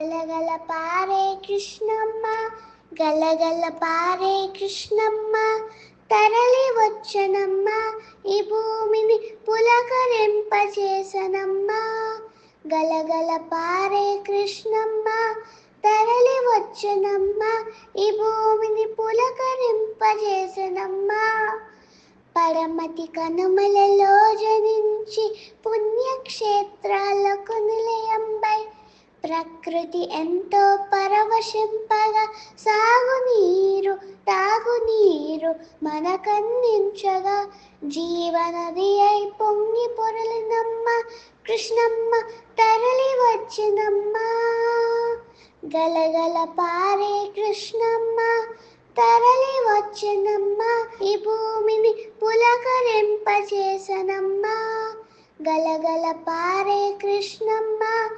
గలగల పారే కృష్ణమ్మ గలగల పారే కృష్ణమ్మ తరలి వచ్చనమ్మ ఈ భూమిని పులకరింపజేసనమ్మ. గలగల పారే కృష్ణమ్మ తరలి వచ్చనమ్మ ఈ భూమిని పులకరింపజేసనమ్మ. పరమతి కనుమలలో జనించి పుణ్యక్షేత్రాలకు ప్రకృతి ఎంతో పరవశింపగా. సాగునీరు తాగునీరు మనకందించగా. జీవనది అయి పొంగి పొరలినమ్మ కృష్ణమ్మ తరలి వచ్చినమ్మ. గలగల పారే కృష్ణమ్మ తరలి వచ్చినమ్మ. ఈ భూమిని పులకరింపచేసనమ్మ. గలగల పారే కృష్ణమ్మ